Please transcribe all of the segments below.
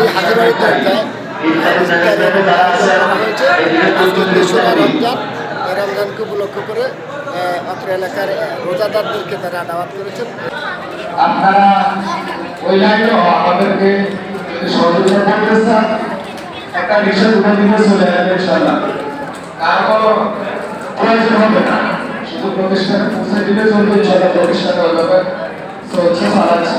করা আজকে তেসরা রমজান রমজানকে উপলক্ষ করে অত্র এলাকার রোজাদারদেরকে তারা দাওয়াত করেছেন। আপনারা ওই লাইনেও আমাদেরকে সহযোগিতা করতে চান, একটা রিক্সা দুটো দিনে চলে যাবে ইনশাল্লাহ তার প্রয়োজন হবে না। শুধু প্রতিষ্ঠানে পৌঁছে দিলে চলবে ইনশাল্লাহ প্রতিষ্ঠানে যাবে চলছে চালাচ্ছে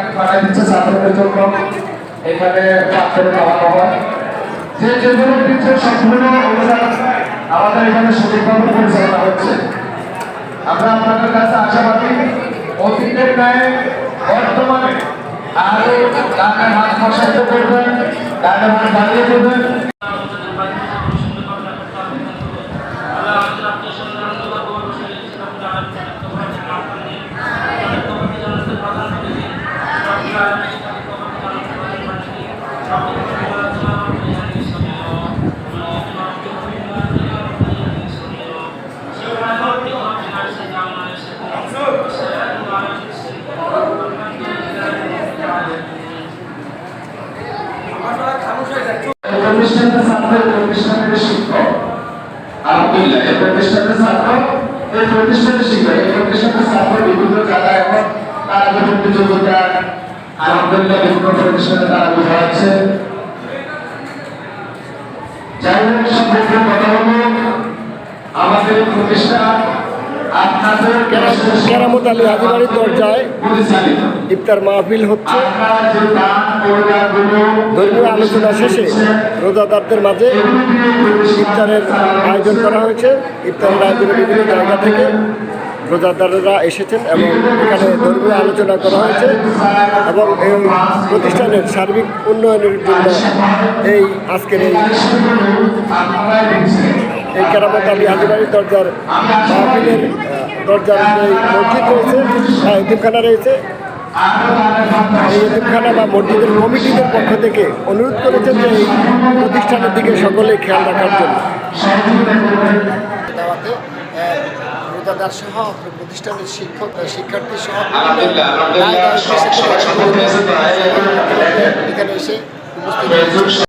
একদিকে দিচ্ছে ছাত্রদের জন্য। এখানে পাত্রে খাওয়ানো হয় যে যেগুলো দিচ্ছে সম্পূর্ণ অনুদান আমাদের এখানে সঠিকভাবে পরিচালনা হচ্ছে। আমরা আপনাদের কাছে আশাবাদী, অতীতের ন্যায়, বর্তমানে আরও ডানে হাত প্রসারিত করবেন ডানে হাত বাড়িয়ে দেবেন। প্রতিষ্ঠানের ছাত্র প্রতিষ্ঠানের শিক্ষক আলহামদুলিল্লাহ, এই প্রতিষ্ঠানের ছাত্র, এই প্রতিষ্ঠানের শিক্ষক এই প্রতিষ্ঠানের ছাত্র বিভিন্ন বিভিন্ন যোগ্যতা আলহামদুলিল্লাহ, বিভিন্ন তারা কেরামত আলী হাজিবাড়ির দরজায় ইফতার মাহফিল হচ্ছে। ধর্মীয় আলোচনা শেষে রোজাদারদের মাঝে ইফতারের আয়োজন করা হয়েছে। ইফতারের আয়োজনে বিভিন্ন জায়গা থেকে রোজাদাররা এসেছেন এবং এখানে ধর্মীয় আলোচনা করা হয়েছে এবং এই প্রতিষ্ঠানের সার্বিক উন্নয়নের জন্য এই আজকের এই এই কেরামত আলী হাজিবাড়ির দরজার মাহফিলের দরজার যে মসজিদ রয়েছে বা এতিমখানা রয়েছে। এই এতিমখানা বা মসজিদের কমিটিদের পক্ষ থেকে অনুরোধ করেছেন যে এই প্রতিষ্ঠানের দিকে সকলে খেয়াল রাখার জন্য। রোজাদার সহ প্রতিষ্ঠানের শিক্ষক শিক্ষার্থী সহ এই- এখানে এসে।